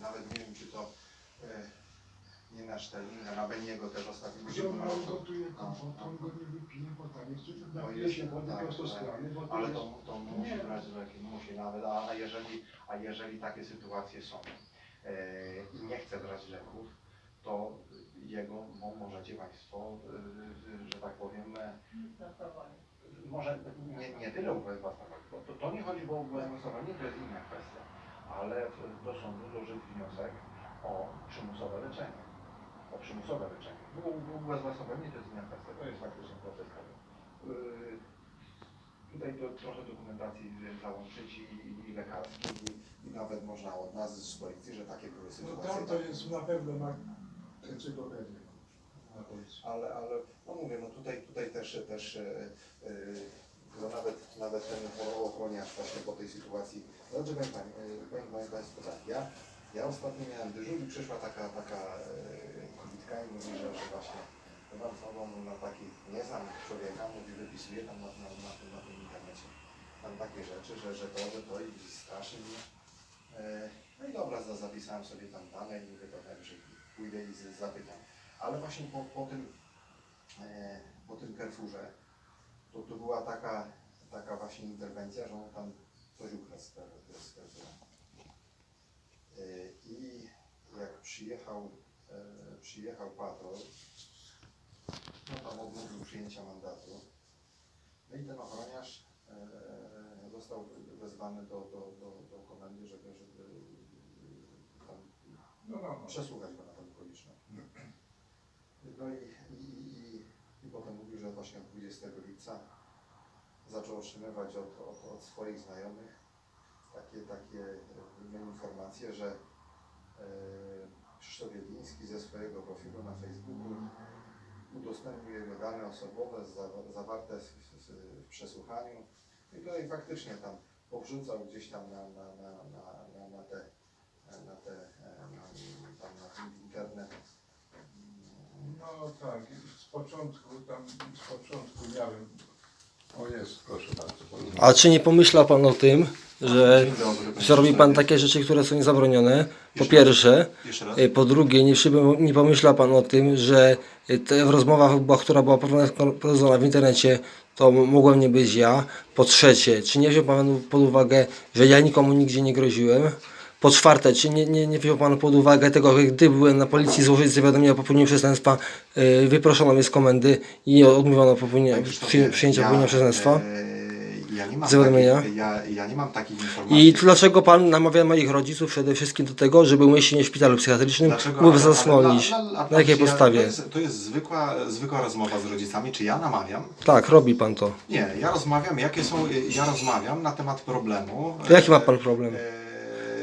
nawet nie wiem czy to e, nie na Szterlinga, na Beniego też ostatnio Że on no, nam gotuje kompot, on go nie wypije, bo tam jeszcze No napije jest, się wody tak, prosto z tak. kranu, bo to ale jest... to, to musi Nie. brać leki, musi nawet, a, a, jeżeli, a jeżeli takie sytuacje są e, i nie chce brać leków, to jego mo, możecie Państwo, e, że tak powiem, e, może nie, nie tyle ubezwłasnowolnić, bo to, to nie chodzi o ubezwłasnowolnienie, to jest inna kwestia, ale do sądu złożyć wniosek o przymusowe leczenie. O przymusowe leczenie. Ubezwłasnowolnienie to jest kwestia, to jest faktycznie proces. Yy, Tutaj to trochę dokumentacji załączyć i, i, i lekarskiej i, i nawet można od nas z policji, że takie były No sytuacje. tam to jest na pewno na encyklopedię. Ale, ale no mówię, no tutaj, tutaj też, też e, no nawet, nawet ten ochroniarz właśnie po tej sytuacji, że powiem Pani, e, powiem Państwu tak, ja, ja ostatnio miałem dyżur i przyszła taka, taka e, kobitka i mówi, że, właśnie Pan znowu na taki, nie znam człowieka, mówi, wypisuje tam na, na, na, na tym internecie tam takie rzeczy, że, że to, że to i straszy mnie. E, No i dobra, za- zapisałem sobie tam dane i mówię to najwyżej pójdę i zapytam. Ale właśnie po, po tym po tym Carrefourze to, to była taka, taka właśnie interwencja, że on tam coś ukradł z. E, I jak przyjechał, e, przyjechał patrol, no tam odmówił przyjęcia mandatu. No i ten ochroniarz e, został wezwany do, do, do, do komendy, żeby, żeby tam No, no, no. przesłuchać go na okoliczność. No i potem mówił, że właśnie od 20 lipca zaczął otrzymywać od, od, od swoich znajomych takie, takie e, informacje, że e, Krzysztof Jedliński ze swojego profilu na Facebooku udostępnił jego dane osobowe za, zawarte w, w, w przesłuchaniu. I tutaj faktycznie tam powrzucał gdzieś tam na, na, na, na, na, te, na te e, na, tam na internet. No tak, początku, tam z początku miałem... O jest, proszę bardzo. A czy nie pomyślał Pan o tym, że, Dzień dobry, panie że robi Pan takie rzeczy, które są niezabronione? Po Jeszcze pierwsze. Jeszcze raz? E, Po drugie, nie, przyby- nie pomyślał Pan o tym, że e, te w rozmowach, była, która była prowadzona- prowadzona w internecie, to mogłem nie być ja. Po trzecie, czy nie wziął Pan pod uwagę, że ja nikomu nigdzie nie groziłem? Po czwarte, czy nie, nie, nie wziął Pan pod uwagę tego, że gdy byłem na policji złożyć zawiadomienie o popełnieniu przestępstwa, e, wyproszono mnie z komendy i odmówiono popełnienia, przy, przyjęcia popełnienia przestępstwa? e, Ja nie mam takich, ja, ja nie mam takich informacji. I dlaczego Pan namawia moich rodziców przede wszystkim do tego, żeby umieścić w szpitalu psychiatrycznym lub zasłonić? ale- Na jakiej ja- podstawie? To jest, to jest zwykła, zwykła rozmowa z rodzicami. Czy ja namawiam? Tak, robi Pan to. Nie, ja rozmawiam, jakie są, ja rozmawiam na temat problemu. To jaki ma Pan problem? E,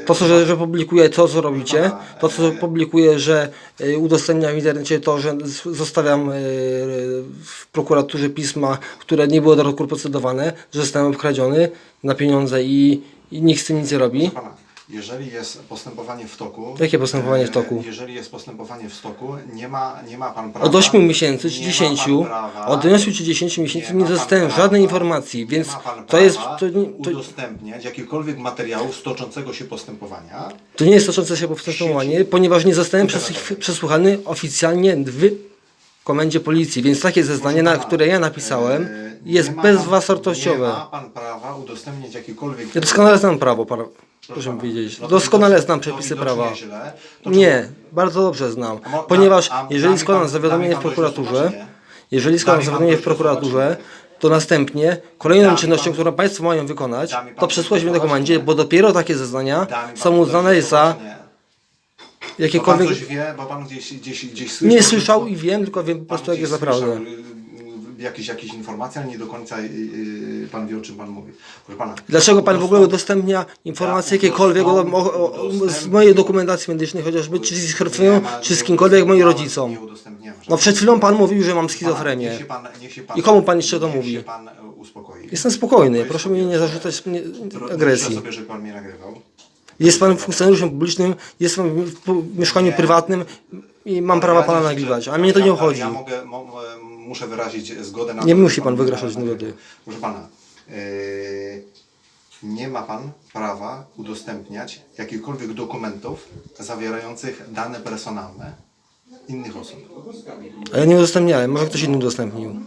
To, co, że, że publikuje to, co robicie, to, co publikuje, że e, udostępniam w internecie to, że zostawiam e, w prokuraturze pisma, które nie były do roku procedowane, że zostałem obkradziony na pieniądze i, i nikt z tym nic nie robi. Pana, jeżeli jest postępowanie w toku. Jakie postępowanie w toku? e, Jeżeli jest postępowanie w toku, nie ma, nie ma pan prawa. Od 8 miesięcy czy nie ma 10, pan prawa- od 8 czy 10 miesięcy nie pan dostałem żadnej informacji, więc nie to jest, to, nie- to, udostępniać jakichkolwiek materiałów z toczącego się postępowania. to nie jest toczące się postępowanie, ponieważ nie zostałem przesłuchany oficjalnie w komendzie policji, więc takie zeznanie, na które ja napisałem, e, jest nie pan- Nie ma pan prawa udostępniać jakikolwiek. Ja doskonale znam prawo, para, proszę mi powiedzieć. Doskonale znam przepisy prawa. Nie, bardzo dobrze znam. Ponieważ jeżeli składam zawiadomienie w prokuraturze, jeżeli składam zawiadomienie w prokuraturze, to następnie kolejną czynnością, którą Państwo mają wykonać, to przesłać do mnie do nie? bo dopiero takie zeznania są uznane za? Bo pan jakiekolwiek... coś wie, bo pan gdzieś, gdzieś, gdzieś słyszał. Nie słyszał i wiem, tylko wiem po prostu jakie gdzieś jest naprawdę. Jakieś, jakieś informacje, ale nie do końca y, y, pan wie o czym pan mówi. Proszę pana. Dlaczego pan w ogóle udostęp- udostępnia informacje Ja jakiekolwiek o, o, o, z mojej dokumentacji medycznej, chociażby czy z Nie krwią, ma- czy z kimkolwiek moim rodzicom. Nie. No przed chwilą pan mówił, że mam Pana, schizofrenię. Się pan, niech się pan, I komu pan jeszcze to niech mówi? się pan e, uspokoi. Jestem spokojny, proszę mi nie zarzucać mnie Dro- agresji. Życzę sobie, że pan mnie nagrywał. Jest pan funkcjonariuszem publicznym, jest pan w w mieszkaniu prywatnym i mam prawa pana nagrywać, a mnie to nie ja- obchodzi. Ja mogę, mo, muszę wyrazić zgodę na Nie to, musi pan wyrażać zgody. Proszę pana, yy, nie ma pan prawa udostępniać jakichkolwiek dokumentów zawierających dane personalne innych osób. A ja nie udostępniałem, może ktoś inny udostępnił.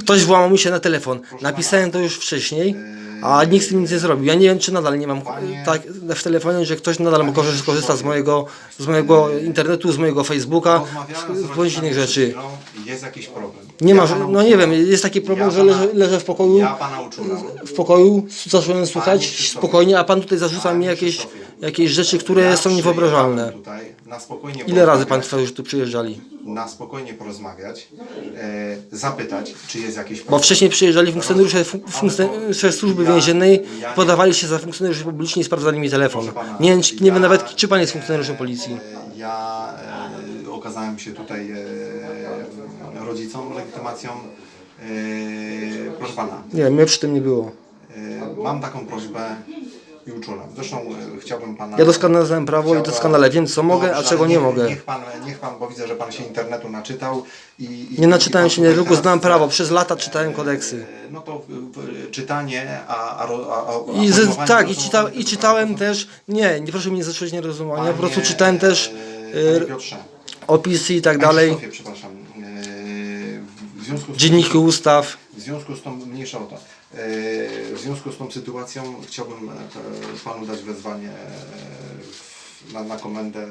Ktoś włamał mi się na telefon. Napisałem to już wcześniej, a nikt z tym nic nie zrobił. Ja nie wiem, czy nadal nie mam tak w telefonie, że ktoś nadal korzysta, korzysta z mojego, z mojego internetu, z mojego Facebooka, z bądź innych rzeczy. Jest jakiś problem. Nie ma, no nie wiem, jest taki problem, że leżę, leżę w pokoju, w pokoju, zacząłem słuchać spokojnie, a pan tutaj zarzuca mi jakieś. Jakieś rzeczy, które są niewyobrażalne. Ile razy państwo już tu przyjeżdżali? Na spokojnie porozmawiać, e, zapytać, czy jest problem. Bo wcześniej przyjeżdżali funkcjonariusze, fun- funkcjonariusze służby więziennej, podawali się za funkcjonariuszy publiczni i sprawdzali mi telefon. Nie nie wiem nawet, czy pan jest funkcjonariuszem policji. E, Ja e, okazałem się tutaj rodzicom legitymacją. Proszę pana, Nie mnie przy tym nie było. mam taką prośbę i uczulam. Zresztą e, chciałbym pana. Ja doskonale znam prawo i doskonale wiem, co mogę, a Dobrze, czego nie niech- mogę. Niech pan, niech pan, bo widzę, że pan się internetu naczytał i. i Nie naczytałem i pan się, nie tutaj tylko teraz znam prawo. Przez lata czytałem kodeksy. E, No to w, w, czytanie, a, a, ro- a, a, I a z, pojmowanie tak, i, czyta, i czytałem też, nie, nie proszę mnie nie zacząć nierozumowania, po prostu Panie, czytałem też e, Panie Piotrze, opisy i tak Panie dalej, Krzysztofie, przepraszam. e, W związku z dzienniki ustaw. W związku z tą, mniejsza o to, w związku z tą sytuacją chciałbym e, panu dać wezwanie e, na, na komendę,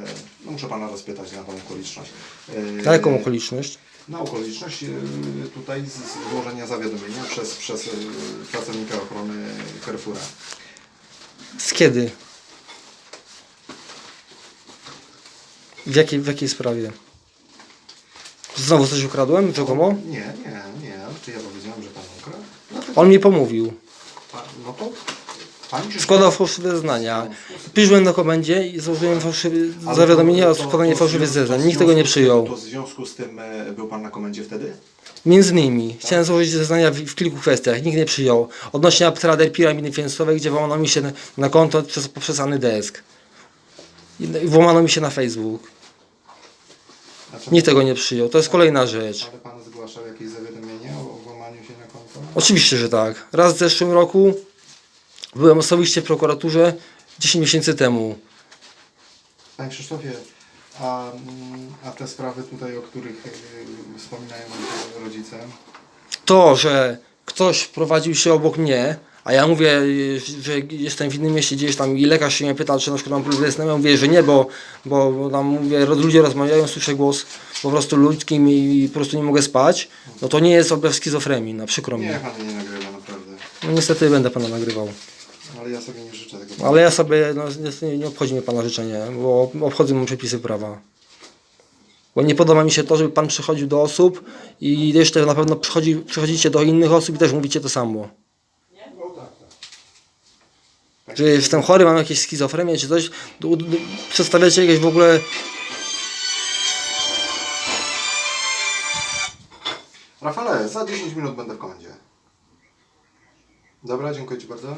no muszę pana rozpytać na tą okoliczność. E, Na jaką okoliczność? Na okoliczność e, tutaj złożenia zawiadomienia przez, przez e, pracownika ochrony Carrefoura. Z kiedy? W jakiej, w jakiej sprawie? Znowu coś ukradłem? Rzekomo? Nie, nie, nie, czy ja powiedziałem, że pan ukradł? On mi pomówił. pa- no to Składał fałszywe zeznania. Piszłem na komendzie i złożyłem fałszywe Ale zawiadomienie o to- składanie to fałszywych związku- zeznań. Nikt tego nie związku z tym- przyjął. To w związku z tym e, był pan na komendzie wtedy? Między innymi chciałem złożyć zeznania w, w kilku kwestiach. Nikt nie przyjął. Odnośnie Aptrader Piramidy Finansowej, gdzie włamano mi się na, na konto przez poprzez Anydesk. I i włamano mi się na Facebook. Nikt tego nie przyjął. To jest kolejna rzecz. Ale pan zgłaszał jakieś zawiadomienie o, o włamaniu się na konto? Oczywiście, że tak. Raz w zeszłym roku byłem osobiście w prokuraturze 10 miesięcy temu. Panie Krzysztofie, a, mm, a te sprawy tutaj, o których e, wspominają rodzice, To, że ktoś prowadził się obok mnie, a ja mówię, że jestem w innym mieście gdzieś tam i lekarz się mnie pyta, czy na przykład mam problem z snem, ja mówię, że nie, bo, bo, bo tam mówię, ludzie rozmawiają, słyszę głos po prostu ludzkim i po prostu nie mogę spać, no to nie jest objaw schizofrenii, no przykro mi. nie, pan nie nagrywa naprawdę, No niestety będę pana nagrywał. ale ja sobie nie życzę tego. Ale ja sobie, no niestety nie obchodzi mnie pana życzenie, bo obchodzą mnie przepisy prawa. Bo nie podoba mi się to, żeby pan przychodził do osób i jeszcze na pewno przychodzi, przychodzicie do innych osób i też mówicie to samo. Że jestem chory, mam jakieś schizofrenię czy coś, przedstawiacie jakieś w ogóle... Rafale, za 10 minut będę w komendzie. Dobra, dziękuję Ci bardzo.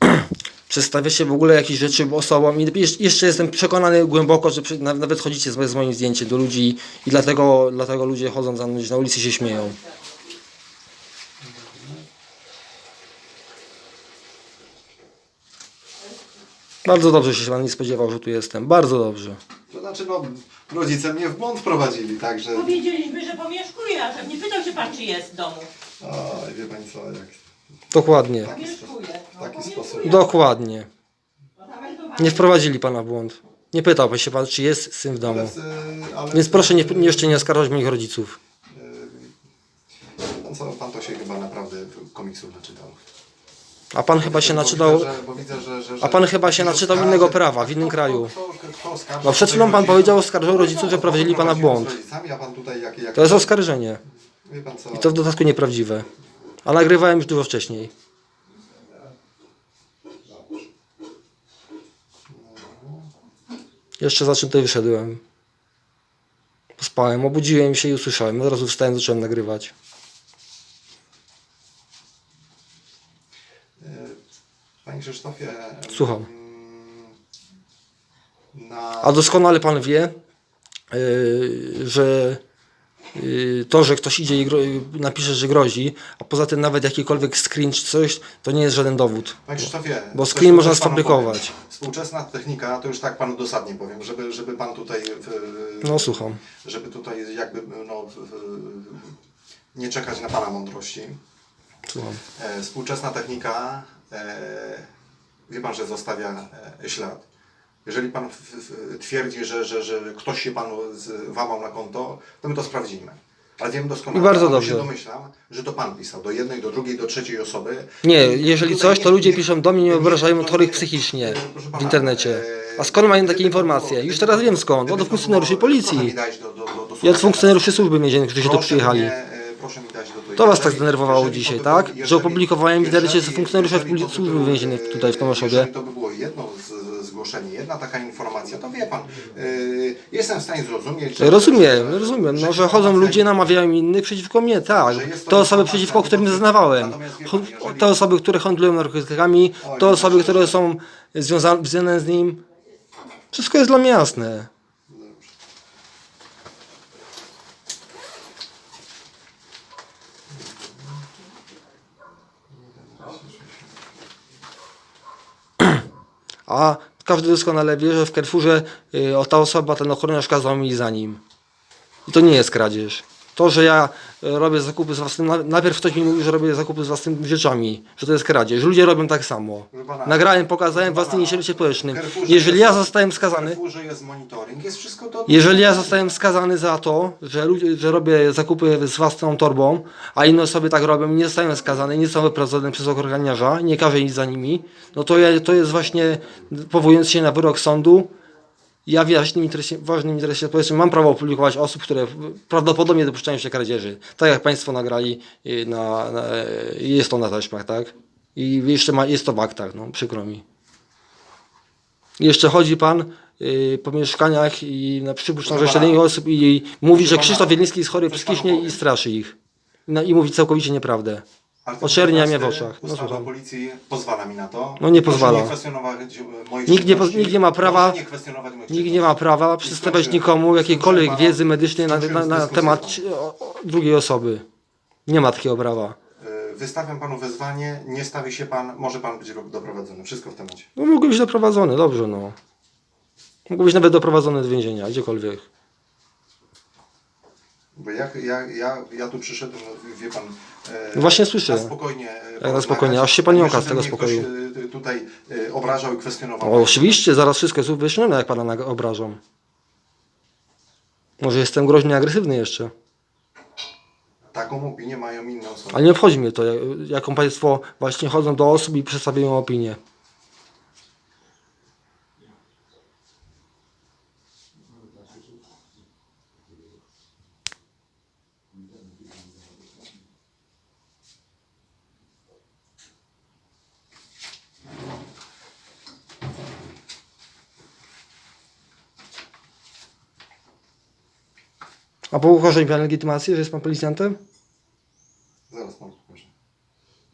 Przedstawiacie w ogóle jakieś rzeczy osobom i jeszcze- jestem przekonany głęboko, że nawet chodzicie z moim zdjęciem do ludzi i dlatego, dlatego ludzie chodząc za mną na ulicy się śmieją. Bardzo dobrze się pan nie spodziewał, że tu jestem. Bardzo dobrze. To znaczy, no, rodzice mnie w błąd prowadzili, także... Powiedzieliśmy, że pomieszkuje, a nie pytał się pan, czy jest w domu. Oj, wie Pani co, jak... Dokładnie. Pomieszkuje. No, taki pomieszkuje. sposób. Dokładnie. Nie wprowadzili pana w błąd. Nie pytał się pan, czy jest syn w domu. Ale, ale, Więc proszę nie, nie- jeszcze nie oskarżać moich rodziców. Pan, co, pan to się chyba naprawdę komiksu naczytał. A pan chyba się naczytał. Widzę, że, bo widzę, że, że, A pan chyba się naczytał innego prawa w innym kraju. No przed chwilą pan powiedział, oskarżał rodziców, że prowadzili pana w błąd. To jest oskarżenie. I to w dodatku nieprawdziwe. A nagrywałem już dużo wcześniej. Jeszcze za czym tutaj wyszedłem. Spałem, obudziłem się i usłyszałem. Od razu wstałem, zacząłem nagrywać. Panie Krzysztofie... Słucham. mm, Na... A doskonale pan wie, yy, że y, to, że ktoś idzie i napisze, że grozi, a poza tym nawet jakikolwiek screen czy coś, to nie jest żaden dowód. Panie Krzysztofie, Bo screen można sfabrykować. Współczesna technika, to już tak panu dosadnie powiem, żeby, żeby pan tutaj, w, No słucham. żeby tutaj jakby no, w, nie czekać na pana mądrości. słucham. E, współczesna technika, wie pan, że zostawia e, ślad. Jeżeli pan twierdzi, że, że, że ktoś się panu z, włamał na konto, to my to sprawdzimy. Ale wiem doskonale, I bardzo dobrze. się domyślam, że to pan pisał do jednej, do drugiej, do trzeciej osoby. Nie, jeżeli tutaj coś, to ludzie piszą do mnie, nie nie- obrażają chorych nie- psychicznie e, proszę w pana, internecie. e, A skąd mają takie gdyby to informacje? było- Już teraz wiem było- skąd. gdyby Od to funkcjonariuszy było- policji. dać do, do, do, do I od słuchania. funkcjonariuszy służby więziennej, którzy tu Proszę przyjechali. mnie, To was tak zdenerwowało dzisiaj, tak? Że opublikowałem w internecie jeżeli- funkcjonariusza służby więziennej tutaj w Tomaszowie. To by było jedno z, z, zgłoszenie, jedna taka informacja, to wie pan, e, jestem w stanie zrozumieć. Rozumiem, rozumiem. No, że chodzą ludzie, namawiają innych przeciwko mnie, tak. To osoby, przeciwko którym zeznawałem. Te osoby, które handlują narkotykami, to osoby, które są związane z nim. Wszystko jest dla mnie jasne. A każdy doskonale wie, że w Carrefourze y, o ta osoba, ten ochroniarz kazał mi za nim. I to nie jest kradzież. To, że ja y, robię zakupy z własnym, na- najpierw ktoś mi mówił, że robię zakupy z własnymi rzeczami, że to jest kradzież. Ludzie robią tak samo. Proszę pana, Nagrałem, pokazałem w proszę własnym pana, internecie społecznym. Carrefourze Jeżeli jest- ja zostałem skazany, Carrefourze jest monitoring, jest wszystko to... jeżeli ja zostałem skazany za to, że, ludzie, że robię zakupy z własną torbą, a inne osoby tak robią i nie zostają skazane, nie są wyprowadzone przez ochroniarza, nie każe iść za nimi, no to, ja, to jest właśnie, powołując się na wyrok sądu, ja w ważnym interesie, ważnym interesie społecznym mam prawo opublikować osób, które prawdopodobnie dopuszczają się kradzieży. Tak jak Państwo nagrali, y, na, na, jest to na taśmach, tak? I jeszcze ma, jest to w aktach, no przykro mi. Jeszcze chodzi pan y, po mieszkaniach i na przypuszczam, że pana. osób i mówi, że. Krzysztof Wieliński jest chory psychicznie i straszy ich. No, I mówi całkowicie nieprawdę. Oczernia mnie w 15 oczach. No, Ustawa słucham. policji pozwala mi na to. No nie Proszę pozwala. nie kwestionować e, moich Nikt nie, po- czynności. nikt nie ma prawa, Proszę nie kwestionować moich nikt nie ma prawa przedstawiać skończyłem. nikomu jakiejkolwiek wiedzy medycznej na, na, na temat o, o, drugiej osoby. Nie ma takiego prawa. E, Wystawiam panu wezwanie, nie stawi się pan, może pan być doprowadzony. Wszystko w temacie. No, mógł być doprowadzony, dobrze no. Mógł być nawet doprowadzony do więzienia, gdziekolwiek. Bo jak ja, ja, ja tu przyszedłem, no, wie pan. e, No właśnie słyszę. Na spokojnie. e, porozmawiać, spokojnie, aż się pan nie, jąka z żeby tego mnie spokoju. Ktoś, e, tutaj e, obrażał i kwestionował. O, oczywiście, zaraz wszystko jest wyjaśnione, jak pana nag- obrażą. Może jestem groźny i agresywny jeszcze. Taką opinię mają inne osoby. Ale nie obchodzi mnie to, jak- jaką państwo właśnie chodzą do osób i przedstawiają opinię. A po uchorzeniu pan legitymację, że jest pan policjantem?